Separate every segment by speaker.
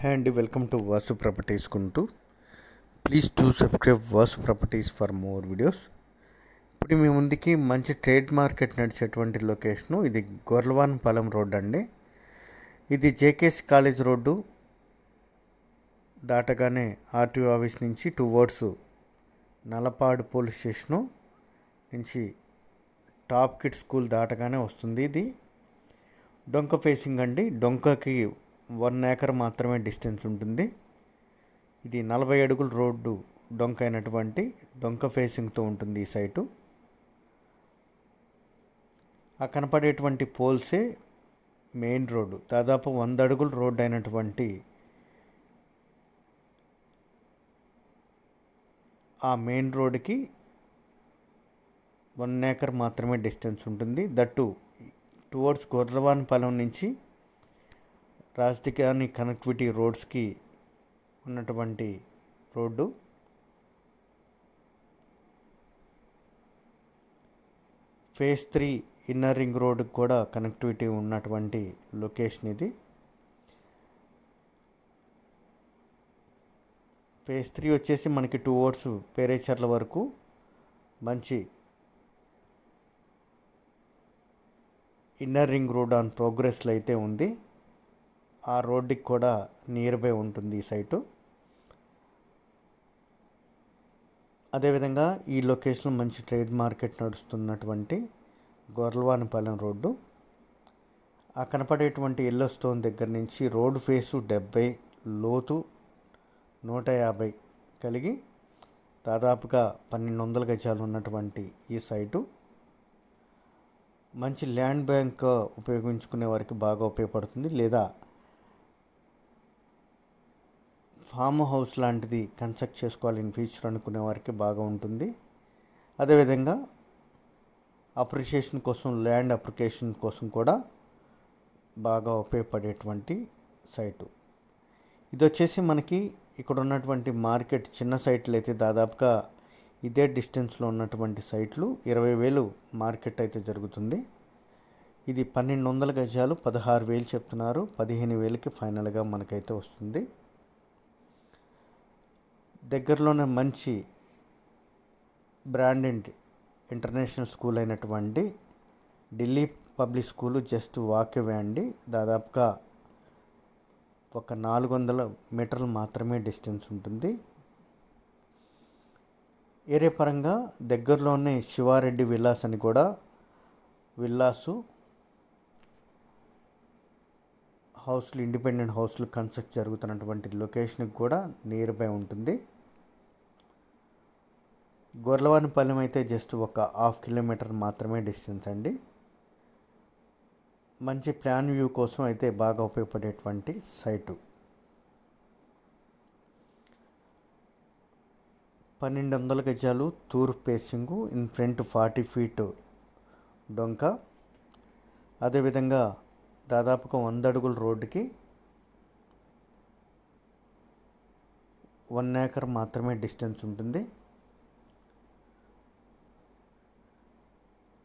Speaker 1: Hi అండి welcome to Vasu properties కుంటూ. Please to subscribe Vasu properties for more videos. ఇప్పుడు మీ ముందుకి మంచి ట్రేడ్ మార్కెట్ నడిచేటువంటి లొకేషను. ఇది గొర్లవాన్పాలెం రోడ్ అండి. ఇది జేకేఎస్ కాలేజ్ రోడ్డు. దాటగానే ఆర్టీఓ ఆఫీస్ నుంచి towards Nallapadu police station నుంచి టాప్ కిడ్ స్కూల్ దాటగానే వస్తుంది ఇది. డొంక ఫేసింగ్ అండి. డొంకకి వన్ ఏకర్ మాత్రమే డిస్టెన్స్ ఉంటుంది. ఇది నలభై అడుగుల రోడ్డు డొంక అయినటువంటి డొంక ఫేసింగ్తో ఉంటుంది ఈ సైటు. ఆ కనపడేటువంటి పోల్సే మెయిన్ రోడ్డు. దాదాపు వంద అడుగుల రోడ్డు అయినటువంటి ఆ మెయిన్ రోడ్డుకి వన్ ఏకర్ మాత్రమే డిస్టెన్స్ ఉంటుంది. దట్టు టువర్డ్స్ గొర్రవాన్పాలెం నుంచి రాజధాని కనెక్టివిటీ రోడ్స్కి ఉన్నటువంటి road. Phase three inner ring రోడ్కి కూడా కనెక్టివిటీ ఉన్నటువంటి లొకేషన్ ఇది. ఫేజ్ త్రీ వచ్చేసి మనకి టూ అవర్స్ పేరేచర్ల వరకు మంచి ఇన్నర్ రింగ్ రోడ్ ఆన్ ప్రోగ్రెస్లో అయితే ఉంది. ఆ రోడ్డుకి కూడా నియర్ బై ఉంటుంది ఈ సైటు అదేవిధంగా ఈ లొకేషన్లో మంచి ట్రేడ్ మార్కెట్ నడుస్తున్నటువంటి గొర్లవానిపాలెం రోడ్డు. ఆ కనపడేటువంటి ఎల్లో స్టోన్ దగ్గర నుంచి రోడ్డు ఫేసు డెబ్బై లోతు నూట యాభై కలిగి దాదాపుగా పన్నెండు వందల గజాలు ఉన్నటువంటి ఈ సైటు మంచి ల్యాండ్ బ్యాంక్ ఉపయోగించుకునే వారికి బాగా ఉపయోగపడుతుంది. లేదా ఫామ్ హౌస్ లాంటిది కన్స్ట్రక్ట్ చేసుకోవాలి ఇన్ ఫ్యూచర్ అనుకునే వారికి బాగా ఉంటుంది. అదేవిధంగా అప్రిషియేషన్ కోసం ల్యాండ్ అప్లికేషన్ కోసం కూడా బాగా ఉపయోగపడేటువంటి సైటు. ఇది వచ్చేసి మనకి ఇక్కడ ఉన్నటువంటి మార్కెట్ చిన్న సైట్లు అయితే దాదాపుగా ఇదే డిస్టెన్స్లో ఉన్నటువంటి సైట్లు ఇరవై వేలు మార్కెట్ అయితే జరుగుతుంది. ఇది పన్నెండు వందల గజాలు పదహారు వేలు చెప్తున్నారు. పదిహేను వేలకి ఫైనల్గా మనకైతే వస్తుంది. దగ్గరలోనే మంచి బ్రాండెడ్ ఇంటర్నేషనల్ స్కూల్ అయినటువంటి Delhi public school just walkway అండి. దాదాపుగా ఒక నాలుగు వందల మీటర్లు మాత్రమే డిస్టెన్స్ ఉంటుంది. ఏరియా పరంగా దగ్గరలోనే శివారెడ్డి విల్లాస్ అని కూడా విల్లాసు హౌస్లు ఇండిపెండెంట్ హౌస్లు కన్స్ట్రక్ట్ జరుగుతున్నటువంటి లొకేషన్కి కూడా నియర్ బై ఉంటుంది. గొర్లవానిపల్లెం అయితే జస్ట్ ఒక హాఫ్ కిలోమీటర్ మాత్రమే డిస్టెన్స్ అండి. మంచి ప్లాన్ వ్యూ కోసం అయితే బాగా ఉపయోగపడేటువంటి సైటు. పన్నెండు వందల గజాలు తూర్పు facing in front forty feet డొంక. అదేవిధంగా దాదాపుగా వంద అడుగుల రోడ్డుకి వన్ ఏకర్ మాత్రమే డిస్టెన్స్ ఉంటుంది.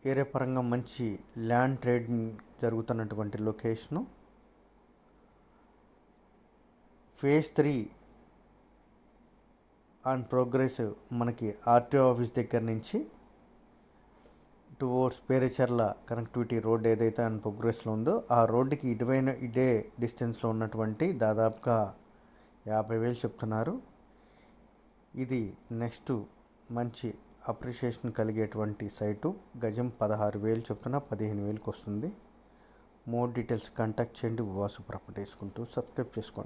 Speaker 1: ఏరియా పరంగా మంచి ల్యాండ్ ట్రేడింగ్ జరుగుతున్నటువంటి location phase three and progress మనకి ఆర్టీఓ ఆఫీస్ దగ్గర నుంచి టువర్డ్స్ పేరేచర్ల కనెక్టివిటీ రోడ్ ఏదైతే అండ్ ప్రోగ్రెస్లో ఉందో ఆ రోడ్డుకి ఇటువైన ఇదే డిస్టెన్స్లో ఉన్నటువంటి దాదాపుగా యాభై వేలు చెప్తున్నారు. ఇది నెక్స్ట్ మంచి అప్రిషియేషన్ కలిగేటువంటి సైటు గజం పదహారు వేలు చొప్పున పదిహేను వేలకు వస్తుంది. మోర్ డీటెయిల్స్ కాంటాక్ట్ చేయండి. వాసు ప్రాపర్టీస్కుంటూ సబ్స్క్రైబ్ చేసుకోండి.